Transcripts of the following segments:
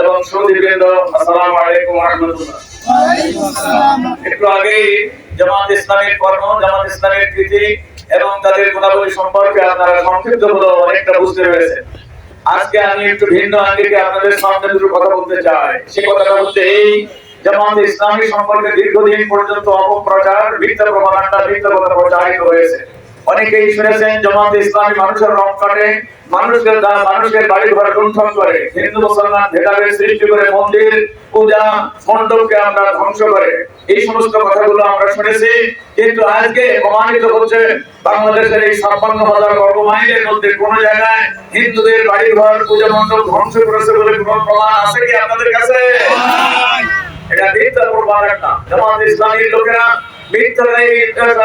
এবং আসসালামু আলাইকুম রহমতুল্লাহ একটু আগেই জামাত ইসলামের কর্ম জামাত ইসলামের কৃতি এবং তাদের গুণাবলী সম্পর্কে আপনারা সংক্ষিপ্ত অনেকটা বুঝতে পেরেছেন। আজকে আমি একটু ভিন্ন আঙ্গিকে আপনাদের সামনে দুটো কথা বলতে চাই। সে কথাটা হচ্ছে এই জামাত ইসলামী সম্পর্কে দীর্ঘদিন পর্যন্ত অপপ্রচার মিথ্যা মিথ্যা কথা প্রচারিত হয়েছে। অনেকেই শুনেছেন জামাত ইসলামী মানুষের রং কাটে মানুষের মানুষের বাড়ি ঘর লুণ্ঠন করে। হিন্দু মুসলমান ভেদাভেদ সৃষ্টি করে মন্দির পূজা মণ্ডপকে আমরা ধ্বংস করে। এই সমস্ত কথাগুলো আমরা শুনেছি কিন্তু আজকে প্রমাণিত হচ্ছে বাংলাদেশের এই ছাপ্পান্ন হাজার বর্গ মাইলের মধ্যে কোন জায়গায় হিন্দুদের বাড়ি ঘর পূজা মণ্ডপ ধ্বংস করেছে বলে কোন প্রমাণ আছে কি আপনাদের কাছে? এটা মিথ্যা প্রপাগান্ডা জামাত ইসলামীর লোকেরা তারা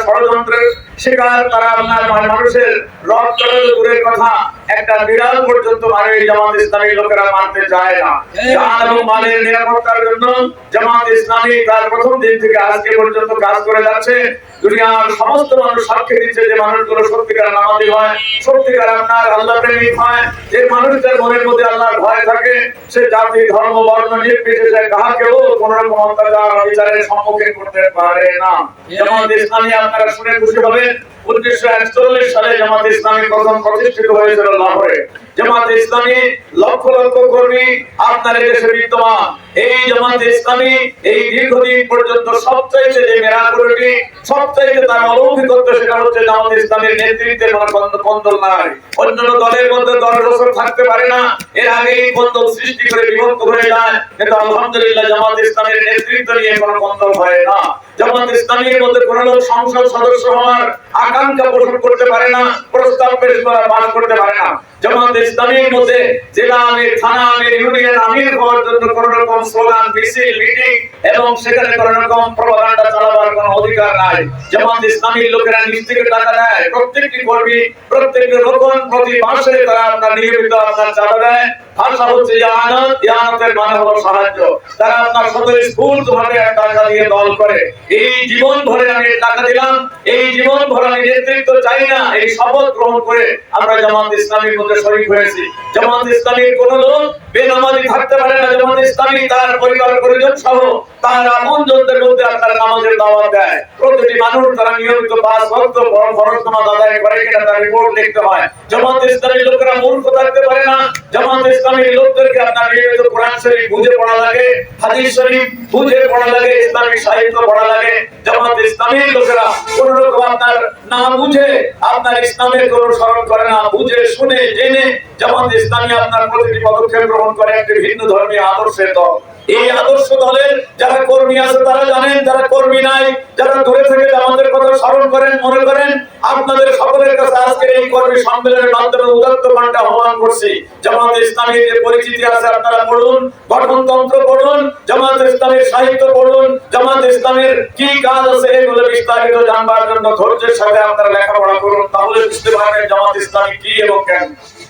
ষড়যন্ত্রের শিকার তারা আপনার মা- মানুষের রক্ত দূরের কথা। একটা বিড়াল পর্যন্ত মানে জামাত লোকেরা মানতে চায় না। জান এবং মালের নিরাপত্তার জন্য জামাত ইসলামী তার প্রথম দিন থেকে আজকে পর্যন্ত কাজ করে যাচ্ছে। দুনিয়ার সমস্ত মানুষ সাক্ষী দিচ্ছে যে মানুষগুলো সত্যিকার নামাজি হয়, সত্যিকার আপনার আল্লাহ প্রেমিক হয়। যে মানুষদের মনের মধ্যে আল্লাহর ভয় থাকে, সে জাতি, ধর্ম, বর্ণ, নির্বিশেষে কাহাকেও কোন রকম অত্যাচার বিচারের সম্মুখীন করতে পারে না। জামাত ইসলামী আপনারা শুনে খুশি হবেন। উনিশশো একচল্লিশ সালে জামাত ইসলামী প্রথম প্রতিষ্ঠিত হয়েছিল লাহোরে। জামাত ইসলামী লক্ষ লক্ষ কর্মী আপনার দেশে বিদ্যমান। এই জামাত ইসলামী এই দীর্ঘদিন পর্যন্ত সবচাইতে যে মেরাকুলটি সবচাইতে তার অলৌকিকত্ব সেটা হচ্ছে জামাত ইসলামের নেতৃত্বের কোনো কন্দল নাই। অন্যান্য দলের মধ্যে দশ বছর থাকতে পারে না। এর আগেই কন্দল সৃষ্টি করে বিভক্ত হয়ে যায়। কিন্তু আলহামদুলিল্লাহ জামাত ইসলামের নেতৃত্ব নিয়ে কোনো কন্দল হয় না। জামাত ইসলামের মধ্যে কোন লোক সংসদ সদস্য হওয়ার আকাঙ্ক্ষা পোষণ করতে পারে না, প্রস্তাব পেশ পাস করতে পারে না। জামাত ইসলামের মধ্যে জেলা আমির, থানা আমির, ইউনিয়ন আমির হওয়ার জন্য কোন রকম স্লোগান, মিছিল, মিটিং এবং সেখানে কোন রকম প্রপাগান্ডা চালাবার কোনো অধিকার নাই। জামাত ইসলামীর লোকেরা নিজ থেকে টাকা দেয়। প্রত্যেকটি কর্মী, প্রত্যেকটি রোকন প্রতি মাসে তারা আপনার নিয়মিত আপনার চাঁদা দেয়। ভাষা হচ্ছে ইয়ানত ইয়ানতের মানে হলো সাহায্য। তারা আপনার সকল স্কুল ধরে টাকা দিয়ে দল করে। এই জীবন ভরে আমি টাকা দিলাম, এই জীবন ভরে আমি নেতৃত্ব চাই না, এই শপথ গ্রহণ করে আমরা জামাত ইসলামীর মধ্যে শরীক হয়েছি। জামাত ইসলামীর কোন লোক বেনামাজি থাকতে পারে না, জামাত ইসলামী তার পরিবার পরিজন সহ তার আপনজনদের মধ্যে আপনার নামাজের দাওয়াত দেয়। প্রতিটি মানুষ তারা নিয়মিত পাঁচ ভক্ত খরচ নামাজ আদায় করে কিনা তার রিপোর্ট দেখতে হয়। জামাত ইসলামীর লোকেরা মূর্খ থাকতে পারে না। জামাত ইসলামীর লোকদেরকে আপনার নিয়মিত কোরআন শরীফ বুঝে পড়া লাগে, হাদিস শরীফ বুঝে পড়া লাগে, ইসলামিক সাহিত্য পড়া লাগে। জামাত ইসলামীর লোকেরা কোন রকম আপনার না বুঝে, আপনার ইসলামের কোন স্মরণ করে না। বুঝে, শুনে, জেনে জামাত ইসলামী আপনার প্রতিটি পদক্ষেপ গ্রহণ করে একটি ভিন্ন ধর্মীয় আদর্শের দল। এই আদর্শ দলের যারা কর্মী আছে, তারা জানেন, যারা কর্মী নাই, যারা দূরে থেকে আমাদের কথা স্মরণ করেন, মনে করেন, আপনাদের সকলের কাছে আজকের এই কর্মী সম্মেলনের মাধ্যমে উদাত্ত কণ্ঠে আহ্বান করছি। জামাত ইসলামীর যে পরিচিতি আছে, আপনারা পড়ুন, গঠনতন্ত্র পড়ুন, জামাত ইসলামের সাহিত্য পড়ুন, জামাত ইসলামের কি কাজ আছে এগুলো বিস্তারিত জানবার জন্য ধৈর্যের সাথে আপনারা লেখাপড়া করুন, তাহলে বুঝতে পারবেন জামাত ইসলামী কি এবং কেন।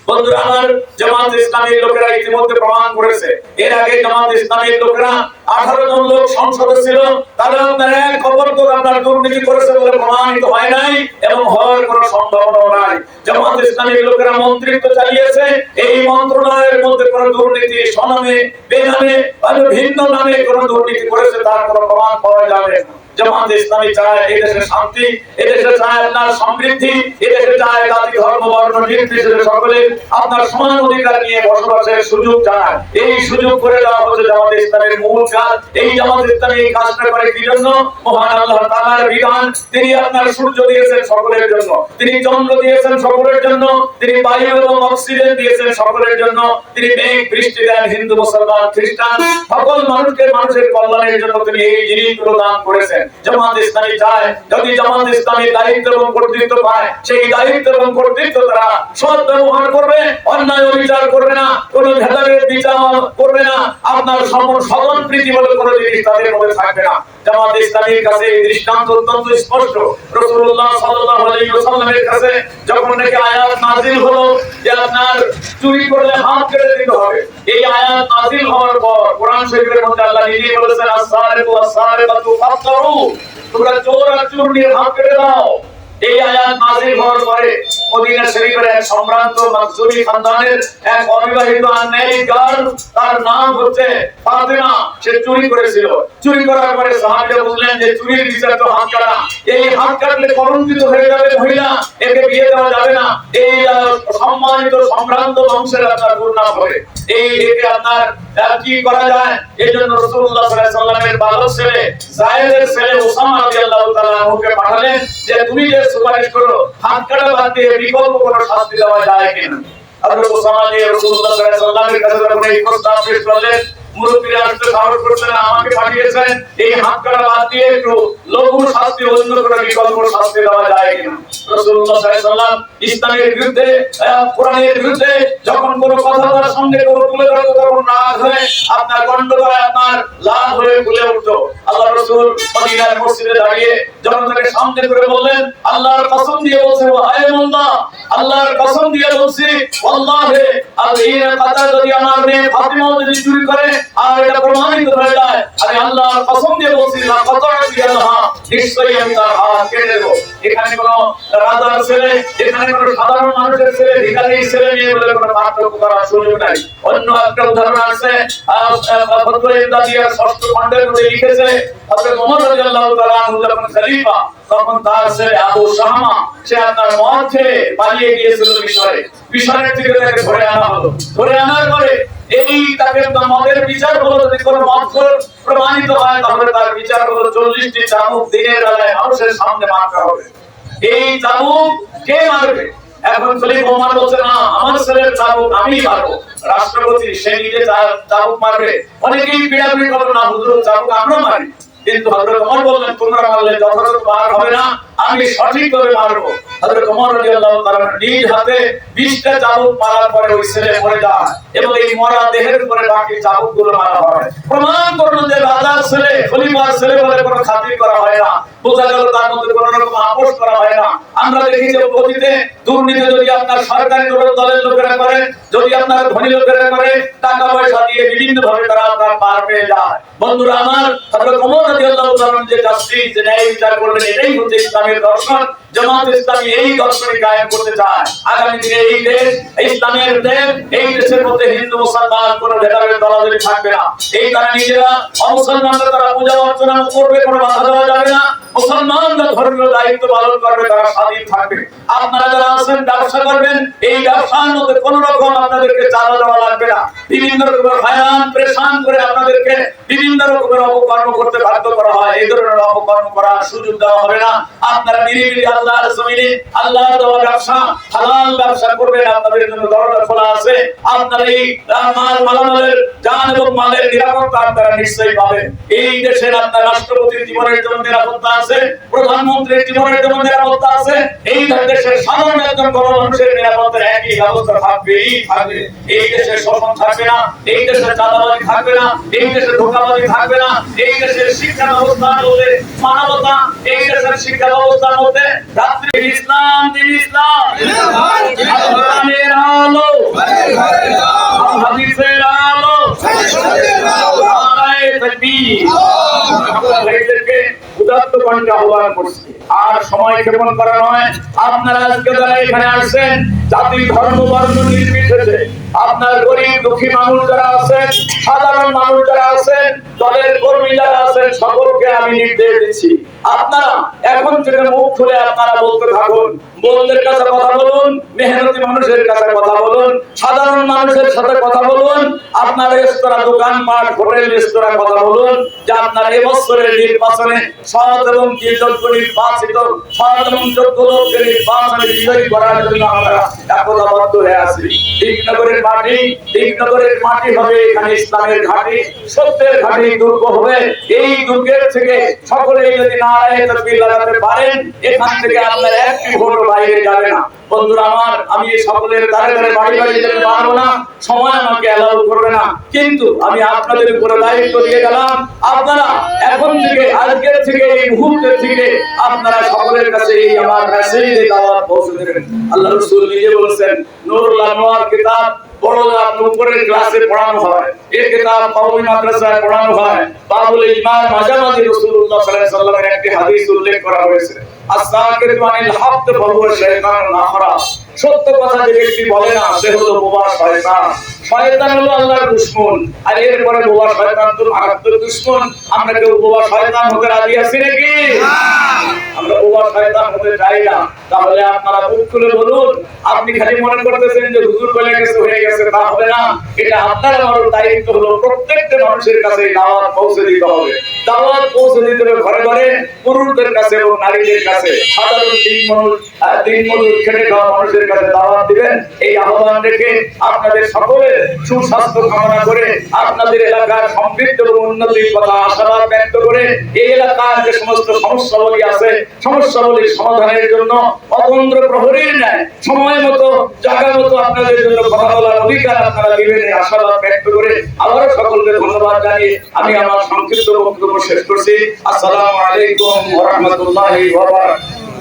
বন্ধুরা, আমার জামাত ইসলামীর লোকেরা ইতিমধ্যে প্রমাণ করেছে। এর আগে জামাত ইসলামীর লোকেরা আঠারো জন লোক ছিল, তারা আপনার এক খবর তো আপনার দুর্নীতি করেছে বলে প্রমাণিত হয় নাই এবং হওয়ার কোনো সম্ভাবনাও নাই। জামাত ইসলামীর লোকেরা মন্ত্রিত্ব চালিয়েছে, এই মন্ত্রণালয়ের মধ্যে কোনো দুর্নীতি সনামে বেনামে ভিন্ন নামে কোনো দুর্নীতি করেছে, তার কোনো প্রমাণ পাওয়া যাবে না। ইসলামী চায় শান্তি চায় আপনার সমৃদ্ধি চায় জাতি, ধর্ম, বর্ণ নির্বিশেষে সকলে আপনার সমান অধিকার নিয়ে বসবাসের সুযোগ চায়। এই সুযোগ করে দেওয়া হচ্ছে জামাত ইসলামের মূল কাজ এই জামাত এই কাজটা করে কি জন্য? মহান আল্লাহ বিধান। তিনি আপনার সূর্য দিয়েছেন সকলের জন্য। তিনি চন্দ্র দিয়েছেন সকলের জন্য। তিনি বায়ু এবং অক্সিজেন দিয়েছেন সকলের জন্য। তিনি মেঘ, বৃষ্টি দেন, হিন্দু, মুসলমান, খ্রিস্টান, সকল মানুষকে মানুষের কল্যাণের জন্য তিনি এই জিনিসগুলো দান করেছেন। জামাত ইসলামী চায় যদি জামাত ইসলামী দায়িত্ব এবং কর্তৃত্ব পায় সেই দায়িত্ব এবং কর্তৃত্ব তারা সৎ ব্যবহার করবে অন্যায় বিচার করবে না কোনো ভেদাভেদ বিচার করবে না আপনার প্রীতি বলে কোনো জিনিস তাদের মধ্যে থাকবে না। জামাত ইসলামীর কাছে এই দৃষ্টান্ত অত্যন্ত স্পষ্ট। কাছে যখন নাকি আয়াত হলো, যে আপনার চুরি করলে হাত কেটে দিতে হবে। এই আয়াত নাযিল হওয়ার পর কোরআন শরীফের মধ্যে আল্লাহ নিজেই বলেছেন আস-সারিকু ওয়াস-সারিকাতু তোমরা চোর আর চোরনির হাত কেটে দাও। এই আয়াত নাযিল হওয়ার পরে মদিনা শরীফের এক সম্ভ্রান্ত মাকজুমি খানদানের এক অবিবাহিত আনমেরিক গার্ল, তার নাম হচ্ছে ফাতেমা। সে চুরি করেছিল। চুরি করার পরে সাহাবীরা বললেন যে, চুরির বিচার তো হাত কাটা। এই হাত কাটলে কলঙ্কিত হয়ে যাবে মহিলা। একে বিয়ে দেওয়া যাবে না। এই সম্মানিত সম্ভ্রান্ত বংশের আপনার দুর্নাম হবে। এই একে আপনার কি করা যায়? এই জন্য রাসূলুল্লাহ সাল্লাল্লাহু আলাইহি বালক ছেলে জায়েদের ছেলে ওসামা রাদিয়াল্লাহু তাআলা আনহুকে পাঠালেন যে, তুমি যে সুপারিশ করো শাস্তি দেওয়া যায় কিনা? মুরব্বীরা আসতে সাহস করছেন না, আমাকে পাঠিয়েছেন। এই হাত কাটা বাদ দিয়ে একটু লঘু শাস্তি অন্য বিকল্প শাস্তি দেওয়া যায় কিনা? আল্লাহর কসম দিয়ে বলছে বলছি আল্লাহে আমার মেয়ে চুরি করে আর এটা প্রমাণিত হয়ে যায়। আমি আল্লাহর কসম দিয়ে বলছি না কত নিশ্চয়ই আমি তার হাত কেটে এখানে কোনো রাজার ছেলে এখানে কোনো সাধারণ মানুষের ছেলে, ভিখারির ছেলে মেয়ে বলে কোনো পার্থক্য করার সুযোগ নাই। অন্য একটা উদাহরণ আছে ষষ্ঠ খণ্ডের মধ্যে লিখেছে বিচার হলো কোনো প্রমাণিত হয় তাহলে তার বিচার হলো চল্লিশটি চামুক দিনের বেলায় মানুষের সামনে মারতে হবে। এই চামুক কে মারবে? এখন খলিফা ওমর বলছে, না, আমার ছেলের আমি মারবো। রাষ্ট্রপতি, সে নিজে মারবে। অনেকেই করবে না, হুজুর আমরা মারি। কিন্তু হযরত ওমর বললেন, তোমরা মারলে যথাযথ মার হবে না। আমি সঠিক করে মারবো। হযরত ওমর রাদিয়াল্লাহু তাআলা নিজ হাতে 20টা চাবুক মারার পরে ওই ছেলে মরে যান এবং এই মরা দেহের উপরে বাকি চাবুকগুলো মারা হয়। প্রমাণ করুন যে রাজার ছেলে, খলিফার ছেলে বলে কোনো খাতির করা হয় না। বোঝা গেল তার মধ্যে কোনো রকম আপোষ করা হয় না। আমরা দেখি যে অতীতে দুর্নীতি যদি আপনার সরকারি দলের লোকেরা করে, যদি আপনার ধনী লোকেরা করে টাকা পয়সা দিয়ে বিভিন্ন ভাবে তারা আপনার পার পেয়ে যায়। বন্ধুরা আমার, হযরত ওমর রাদিয়াল্লাহু তাআলা যে জাস্টিস যে ন্যায় বিচার করলেন, এটাই হচ্ছে ইসলামের দর্শন। জামাত ইসলামী এই দর্শনই কায়েম করতে চায়। আগামী দিনে এই দেশ ইসলামের দেশ, এই দেশের মধ্যে হিন্দু, মুসলমান, কোন ভেদাভেদ দলাদলি থাকবে না। এই তারা নিজেরা অমুসলমানরা তারা পূজা অর্চনা করবে, কোনো বাধা দেওয়া যাবে না। মুসলমানরা ধর্মীয় দায়িত্ব পালন করবে, তারা স্বাধীন থাকবে। আপনারা যারা আছেন, ব্যবসা করবেন, এই ব্যবসার মধ্যে কোন রকম আপনাদেরকে চাঁদা দেওয়া লাগবে না। বিভিন্ন রকমের হয়রান, প্রেশান করে আপনাদেরকে বিভিন্ন রকমের অপকর্ম করতে বাধ্য করা হয়। এই ধরনের অপকর্ম করার সুযোগ দেওয়া হবে না। আপনারা নিরিবিলি আল্লাহর জমিনে আল্লাহ দেওয়া ব্যবসা, হালাল ব্যবসা করবেন, আপনাদের জন্য দরজা খোলা আছে। আপনারা এই মাল মালামালের জান এবং মালের নিরাপত্তা আপনারা নিশ্চয়ই পাবেন। এই দেশের আপনার রাষ্ট্রপতির জীবনের জন্য নিরাপত্তা আছে প্রধানমন্ত্রীর জীবনের জন্য নিরাপত্তা আছে, এই দেশের সাধারণ একজন বড় মানুষের নিরাপত্তার একই ব্যবস্থা থাকবে এই থাকবে। এই দেশের শোষণ থাকবে না, এই দেশের চাঁদাবাজি থাকবে না, এই দেশের ধোকাবাজি থাকবে না, এই দেশের শিক্ষা ব্যবস্থার মধ্যে মানবতা, এই দেশের শিক্ষা ব্যবস্থার মধ্যে রাত্রি ইসলাম, দিন ইসলাম। আলো হাদিসের আলো আর সময় নয়। আপনারা আজকে যারা এখানে আসছেন জাতি ধর্ম বর্ণ নির্বিশেষে আপনার গরিব দুঃখী মানুষ যারা আছেন, সাধারণ মানুষ যারা আছেন, দলের কর্মী যারা আছেন, সকলকে আমি নির্দেশ দিচ্ছি। আপনারা এখন থেকে মুখ খুলে আপনারা বলতে থাকুন, বন্ধুদের কাছে কথা বলুন, মেহনতি মানুষের কাছে কথা বলুন, সাধারণ মানুষের সাথে কথা বলুন, আপনার রেস্তোরাঁ দোকান পাট হোটেল, রেস্তোরাঁ কথা বলুন, যে আপনার এবছরের নির্বাচনে সৎ এবং যোগ্য নির্বাচিত, সৎ এবং যোগ্য লোককে নির্বাচনে বিজয়ী করার জন্য আমরা একতাবদ্ধ দিকনগরের মাটি মাটি হবে এখানে ইসলামের ঘাটি। সত্যের ঘাটি দুর্গ হবে। এই দুর্গের থেকে যদি নারায় তকবীর লাগাতে পারেন, এখান থেকে আপনার একটি ভোট বাইরে যাবে না। বন্ধুরা আমার, আমি সকলের বাড়ি বাড়ি যেতে পারব না। সময় আমাকে অ্যালাউ করবে না। কিন্তু আমি আপনাদের উপরে দায়িত্ব দিয়ে গেলাম। আপনারা এখন থেকে, আজকের থেকে, এই মুহূর্তের থেকে আপনারা সকলের কাছে এই আমার মেসেজ দাওয়াত পৌঁছে দেবেন। আল্লাহ রাসূল নিজে বলেছেন নূরুল আনওয়ার কিতাব বড়রা উপরের ক্লাসে পড়ানো হয়। এই কিতাব কওমি মাদ্রাসায় পড়ানো হয়। বাবুল ইমান মাঝামাঝি রাসূলুল্লাহ সাল্লাল্লাহু আলাইহি সাল্লামের একটি হাদিস উল্লেখ করা হয়েছে। আস-সাকিতু আনিল হক ফাহুয়া শাইতানুন আখরা। সত্য কথা যে ব্যক্তি বলে না সে হলো বোবা শয়তান। শয়তান হলো আল্লাহর দুশমন। আর এরপরে বোবা শয়তান তো মারাত্মক দুশমন। আমরা কেউ বোবা শয়তান হতে রাজি আছি নাকি? আমরা বোবা শয়তান হতে চাই না। তাহলে আপনারা মুখ খুলে বলুন আপনি খালি মনে করতেছেন যে হুজুর বলে গেছে হয়ে গেছে। এই আপনাদের সুস্বাস্থ্য কামনা করে আপনাদের এলাকার সমৃদ্ধ এবং উন্নতির কথা আশাবাদ ব্যক্ত করে এই এলাকার যে সমস্ত সমস্যাবলী আছে সমস্যাবলী সমাধানের জন্য অতন্ত্র প্রহরীর সময় মতো, জায়গা মতো আপনাদের জন্য কথা বলার অধিকার আপনারা দিবেন, এই আশাবাদ ব্যক্ত করে আবারও সকলকে ধন্যবাদ জানিয়ে আমি আমার সংক্ষিপ্ত বক্তব্য শেষ করছি। আসসালামু আলাইকুম ওয়া রাহমাতুল্লাহি ওয়া বারাকাতুহু।